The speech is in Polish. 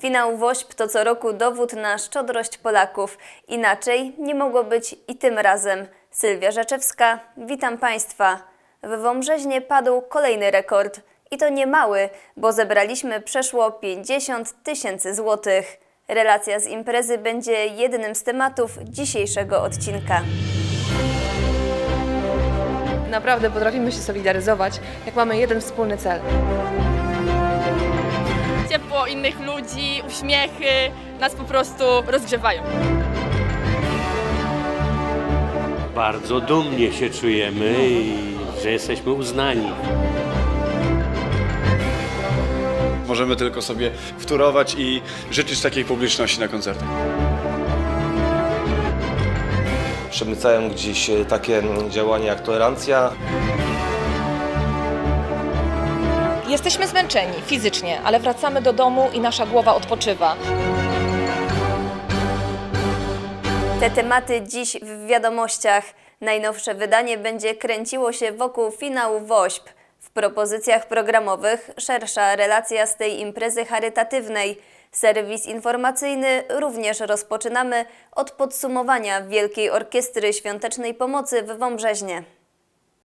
Finał WOŚP to co roku dowód na szczodrość Polaków. Inaczej nie mogło być i tym razem. Sylwia Rzeczewska, witam Państwa. W Wąbrzeźnie padł kolejny rekord. I to nie mały, bo zebraliśmy przeszło 50 tysięcy złotych. Relacja z imprezy będzie jednym z tematów dzisiejszego odcinka. Naprawdę potrafimy się solidaryzować, jak mamy jeden wspólny cel. Ciepło innych ludzi, uśmiechy nas po prostu rozgrzewają. Bardzo dumnie się czujemy i że jesteśmy uznani. Możemy tylko sobie wtórować i życzyć takiej publiczności na koncertach. Przemycają gdzieś e, takie mm, działania jak tolerancja. Jesteśmy zmęczeni fizycznie, ale wracamy do domu i nasza głowa odpoczywa. Te tematy dziś w wiadomościach. Najnowsze wydanie będzie kręciło się wokół finału WOŚP. W propozycjach programowych szersza relacja z tej imprezy charytatywnej. Serwis informacyjny również rozpoczynamy od podsumowania Wielkiej Orkiestry Świątecznej Pomocy w Wąbrzeźnie.